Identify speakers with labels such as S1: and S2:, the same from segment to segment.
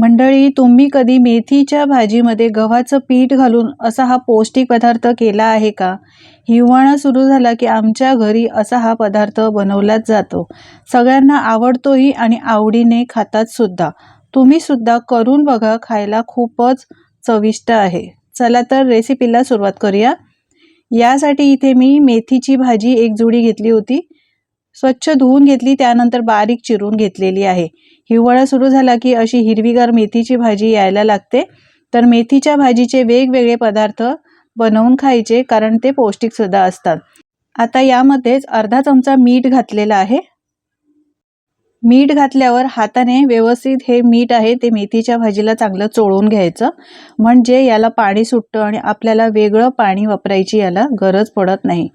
S1: मंडळी तुम्ही कधी मेथीच्या भाजीमध्ये गव्हाचं पीठ घालून असा हा पौष्टिक पदार्थ केला आहे का? हिवाळा सुरू झाला की आमच्या घरी असा हा पदार्थ बनवलाच जातो. सगळ्यांना आवडतोही आणि आवडीने खातात सुद्धा. तुम्ही सुद्धा करून बघा खायला खूपच चविष्ट आहे. चला तर रेसिपीला सुरुवात करूया. यासाठी इथे मी मेथीची भाजी एक जुडी घेतली होती. स्वच्छ धुवून घेतली त्यानंतर बारीक चिरून घेतलेली आहे. हिवाळा सुरू झाला की अशी हिरवीगार मेथीची भाजी यायला लागते. तर मेथीच्या भाजीचे वेगवेगळे पदार्थ बनवून खायचे कारण ते पौष्टिक सुद्धा असतात. आता यामध्येच अर्धा चमचा मीठ घातलेला आहे. मीठ घातल्यावर हाताने व्यवस्थित हे मीठ आहे ते मेथीच्या भाजीला चांगलं चोळून घ्यायचं. म्हणजे याला पाणी सुटतं आणि आपल्याला वेगळं पाणी वापरायची याला गरज पडत नाही.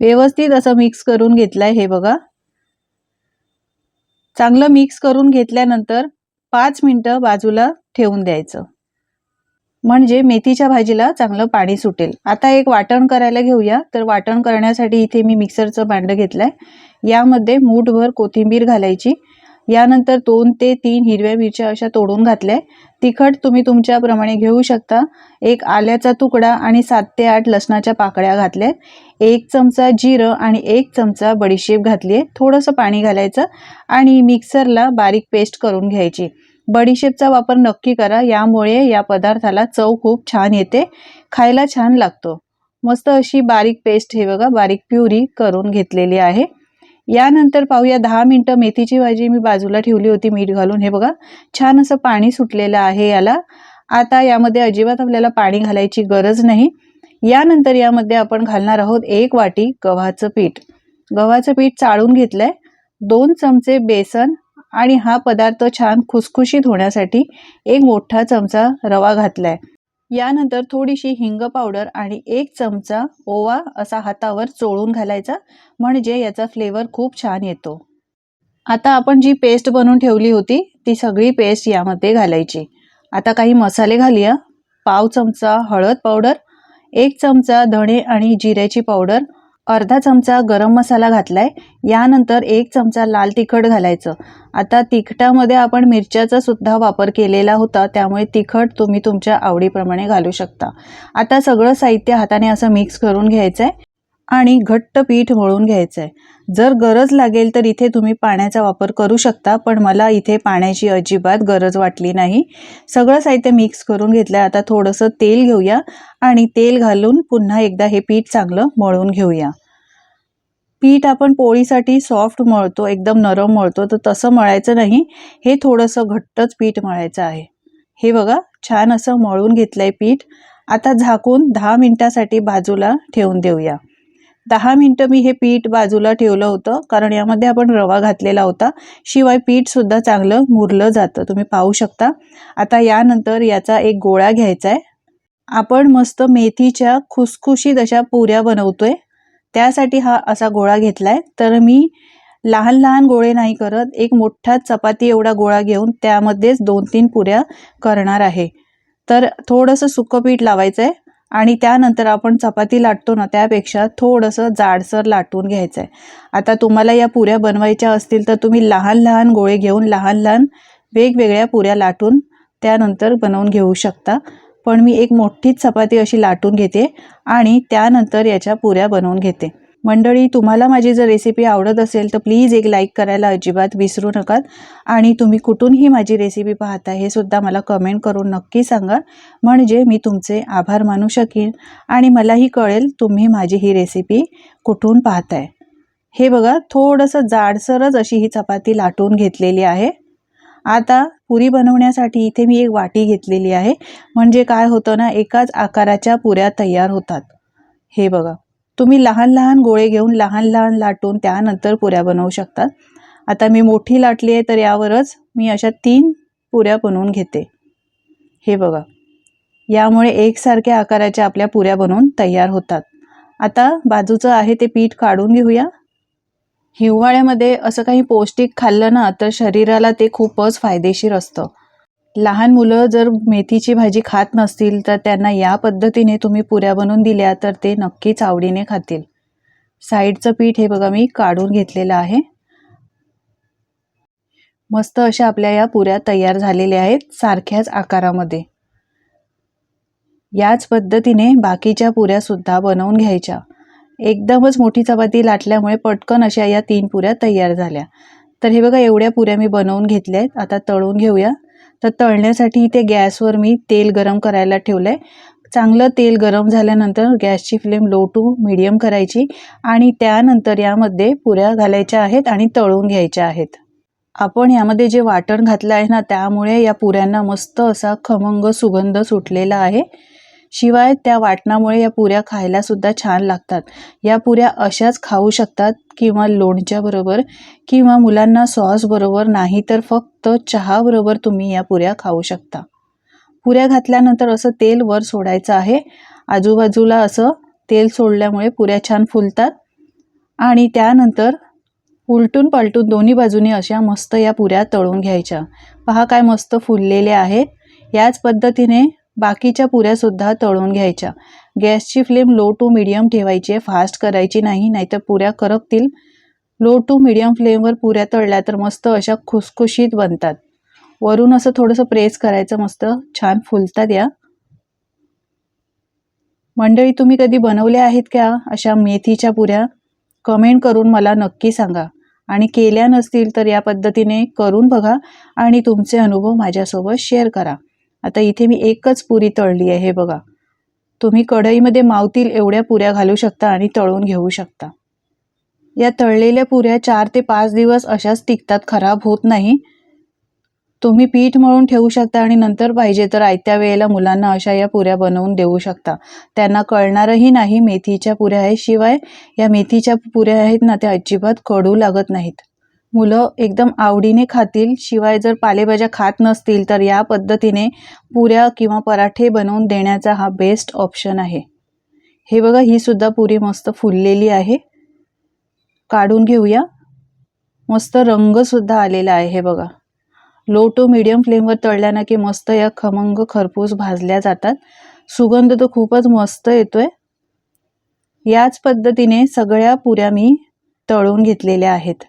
S1: व्यवस्थित असं मिक्स करून घेतलं आहे हे बघा. चांगलं मिक्स करून घेतल्यानंतर पाच मिनटं बाजूला ठेवून द्यायचं. म्हणजे मेथीच्या भाजीला चांगलं पाणी सुटेल. आता एक वाटण करायला घेऊया. तर वाटण करण्यासाठी इथे मी मिक्सरचं भांडं घेतलं आहे यामध्ये मूठभर कोथिंबीर घालायची. यानंतर दोन ते तीन हिरव्या मिरच्या अशा तोडून घातल्या. तिखट तुम्ही तुमच्याप्रमाणे घेऊ शकता. एक आल्याचा तुकडा आणि सात ते आठ लसणाच्या पाकळ्या घातल्या. एक चमचा जिरं आणि एक चमचा बडीशेप घातली. आहे थोडंसं पाणी घालायचं आणि मिक्सरला बारीक पेस्ट करून घ्यायची. बडीशेपचा वापर नक्की करा. यामुळे या पदार्थाला चव खूप छान येते. खायला छान लागतो. मस्त अशी बारीक पेस्ट हे बघा बारीक प्युरी करून घेतलेली आहे. यानंतर पाहूया दहा मिनटं मेथीची भाजी मी बाजूला ठेवली होती मीठ घालून. हे बघा छान असं पाणी सुटलेलं आहे याला. आता यामध्ये अजिबात आपल्याला पाणी घालायची गरज नाही. यानंतर यामध्ये आपण घालणार आहोत एक वाटी गव्हाचं पीठ. गव्हाचं पीठ चाळून घेतलंय. दोन चमचे बेसन आणि हा पदार्थ छान खुसखुशीत होण्यासाठी एक मोठा चमचा रवा घातलाय. यानंतर थोडीशी हिंग पावडर आणि एक चमचा ओवा असा हातावर चोळून घालायचा म्हणजे याचा फ्लेवर खूप छान येतो. आता आपण जी पेस्ट बनवून ठेवली होती ती सगळी पेस्ट यामध्ये घालायची. आता काही मसाले घालूया. पाव चमचा हळद पावडर एक चमचा धणे आणि जिऱ्याची पावडर अर्धा चमचा गरम मसाला घातलाय. यानंतर एक चमचा लाल तिखट घालायचं. आता तिखटामध्ये आपण मिरच्याचा सुद्धा वापर केलेला होता त्यामुळे तिखट तुम्ही तुमच्या आवडीप्रमाणे घालू शकता. आता सगळं साहित्य हाताने असं मिक्स करून घ्यायचं आहे आणि घट्ट पीठ मळून घ्यायचं आहे जर गरज लागेल तर इथे तुम्ही पाण्याचा वापर करू शकता पण मला इथे पाण्याची अजिबात गरज वाटली नाही. सगळं साहित्य मिक्स करून घेतलं आता थोडंसं तेल घेऊया आणि तेल घालून पुन्हा एकदा हे पीठ चांगलं मळून घेऊया. पीठ आपण पोळीसाठी सॉफ्ट मळतो एकदम नरम मळतो तर तसं मळायचं नाही. हे थोडंसं घट्टच पीठ मळायचं आहे. हे बघा छान असं मळून घेतलं आहे पीठ. आता झाकून दहा मिनिटासाठी बाजूला ठेवून देऊया. दहा मिनटं मी हे पीठ बाजूला ठेवलं होतं कारण यामध्ये आपण रवा घातलेला होता. शिवाय पीठसुद्धा चांगलं मुरलं जातं तुम्ही पाहू शकता. आता यानंतर याचा एक गोळा घ्यायचा आहे आपण मस्त मेथीच्या खुसखुशीत अशा पुऱ्या बनवतोय. त्यासाठी हा असा गोळा घेतला आहे तर मी लहान लहान गोळे नाही करत एक मोठा चपाती एवढा गोळा घेऊन त्यामध्येच दोन तीन पुऱ्या करणार आहे. तर थोडंसं सुकं पीठ लावायचं आहे आणि त्यानंतर आपण चपाती लाटतो ना त्यापेक्षा थोडंसं जाडसर लाटून घ्यायचं आहे आता तुम्हाला या पुऱ्या बनवायच्या असतील तर तुम्ही लहान लहान गोळे घेऊन लहान लहान वेगवेगळ्या पुऱ्या लाटून त्यानंतर बनवून घेऊ शकता. पण मी एक मोठीच चपाती अशी लाटून घेते आणि त्यानंतर याच्या पुऱ्या बनवून घेते. मंडळी तुम्हाला माझी जर रेसिपी आवडत असेल तर प्लीज एक लाईक करायला अजिबात विसरू नका. आणि तुम्ही कुठूनही माझी रेसिपी पाहता हे सुद्धा मला कमेंट करून नक्की सांगा. म्हणजे मी तुमचे आभार मानू शकेन. आणि मलाही कळेल तुम्ही माझी ही रेसिपी कुठून पाहताय. हे बघा थोडंसं जाडसरच अशी ही चपाती लाटून घेतलेली आहे. आता पुरी बनवण्यासाठी इथे मी एक वाटी घेतलेली आहे. म्हणजे काय होतं ना एकाच आकाराच्या पुऱ्या तयार होतात. हे बघा. तुम्ही लहान लहान गोळे घेऊन लहान लहान लाटून त्यानंतर पुऱ्या बनवू शकतात आता मी मोठी लाटली आहे तर यावरच मी अशा तीन पुऱ्या बनवून घेते. हे बघा. यामुळे एकसारख्या आकाराच्या आपल्या पुऱ्या बनवून तयार होतात. आता बाजूचं आहे ते पीठ काढून घेऊया. हिवाळ्यामध्ये असं काही पौष्टिक खाल्लं ना तर शरीराला ते खूपच फायदेशीर असतं. लहान मुलं जर मेथीची भाजी खात नसतील तर त्यांना या पद्धतीने तुम्ही पुऱ्या बनवून दिल्या तर ते नक्कीच आवडीने खातील. साईडचं पीठ हे बघा मी काढून घेतलेलं आहे. मस्त अशा आपल्या या पुऱ्या तयार झालेल्या आहेत सारख्याच आकारामध्ये. याच पद्धतीने बाकीच्या पुऱ्या सुद्धा बनवून घ्यायच्या. एकदमच मोठी चपाती लाटल्यामुळे पटकन अशा या तीन पुऱ्या तयार झाल्या. तर हे बघा एवढ्या पुऱ्या मी बनवून घेतल्या आहेत. आता तळून घेऊया. तर तळण्यासाठी इथे गॅसवर मी तेल गरम करायला ठेवलं आहे चांगलं तेल गरम झाल्यानंतर गॅसची फ्लेम लो टू मिडियम करायची आणि त्यानंतर यामध्ये पुऱ्या घालायच्या आहेत आणि तळून घ्यायच्या आहेत. आपण यामध्ये जे वाटण घातलं आहे ना त्यामुळे या पुऱ्यांना मस्त असा खमंग सुगंध सुटलेला आहे. शिवाय त्या वाटणामुळे या पुऱ्या खायला सुद्धा छान लागतात. या पुऱ्या अशाच खाऊ शकतात किंवा लोणच्या बरोबर किंवा मुलांना सॉस बरोबर नाही तर फक्त चहा बरोबर तुम्ही या पुऱ्या खाऊ शकता. पुऱ्या घातल्यानंतर असं तेल वर सोडायचं आहे. आजूबाजूला असं तेल सोडल्यामुळे पुऱ्या छान फुलतात. आणि त्यानंतर उलटून पलटून दोन्ही बाजूने अशा मस्त या पुऱ्या तळून घ्यायच्या. पहा काय मस्त फुललेल्या आहेत याच पद्धतीने बाकीच्या पुऱ्यासुद्धा तळून घ्यायच्या. गॅसची फ्लेम लो टू मिडियम ठेवायची आहे. फास्ट करायची नाही नाहीतर पुऱ्या करपतील. लो टू मिडियम फ्लेमवर पुऱ्या तळल्या तर मस्त अशा खुसखुशीत बनतात. वरून असं थोडंसं प्रेस करायचं मस्त. छान फुलतात या. मंडळी तुम्ही कधी बनवल्या आहेत का अशा मेथीच्या पुऱ्या? कमेंट करून मला नक्की सांगा. आणि केल्या नसतील तर या पद्धतीने करून बघा आणि तुमचे अनुभव माझ्यासोबत शेअर करा. आता इथे मी एकच पुरी तळली आहे हे बघा. तुम्ही कढईमध्ये मावतील एवढ्या पुऱ्या घालू शकता आणि तळून घेऊ शकता. या तळलेल्या पुऱ्या चार ते पाच दिवस अशाच टिकतात खराब होत नाही. तुम्ही पीठ मळून ठेवू शकता आणि नंतर पाहिजे तर आयत्या वेळेला मुलांना अशा या पुऱ्या बनवून देऊ शकता. त्यांना कळणारही नाही मेथीच्या पुऱ्या आहेत शिवाय या मेथीच्या पुऱ्या आहेत ना त्या अजिबात कडू लागत नाहीत. मुलं एकदम आवडीने खातील. शिवाय जर पालेभाज्या खात नसतील तर या पद्धतीने पुऱ्या किंवा पराठे बनवून देण्याचा हा बेस्ट ऑप्शन आहे. हे बघा ही सुद्धा पुरी मस्त फुललेली आहे. काढून घेऊया. मस्त रंगसुद्धा आलेला आहे हे बघा. लो टू मिडियम फ्लेमवर तळल्यानं की मस्त या खमंग खरपूस भाजल्या जातात. सुगंध तर खूपच मस्त येतोय. याच पद्धतीने सगळ्या पुऱ्या मी तळून घेतलेल्या आहेत.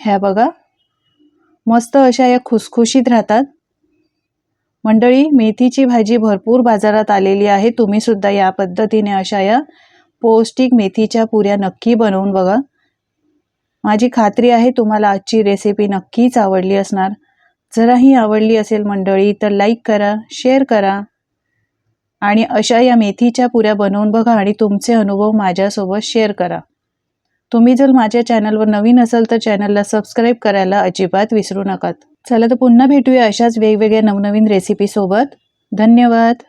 S1: ह्या बघा. मस्त अशा या खुसखुशीत राहतात. मंडळी मेथीची भाजी भरपूर बाजारात आलेली आहे. तुम्ही सुद्धा या पद्धतीने अशा या पौष्टिक मेथीच्या पुऱ्या नक्की बनवून बघा. माझी खात्री आहे तुम्हाला आजची रेसिपी नक्कीच आवडली असणार. जराही आवडली असेल मंडळी तर लाईक करा शेअर करा. आणि अशा या मेथीच्या पुऱ्या बनवून बघा आणि तुमचे अनुभव माझ्यासोबत शेअर करा. तुम्ही जर माझ्या चॅनलवर नवीन असाल तर चॅनलला सबस्क्राईब करायला अजिबात विसरू नका. चला तर पुन्हा भेटूया अशाच वेगवेगळ्या नवनवीन रेसिपीसोबत धन्यवाद.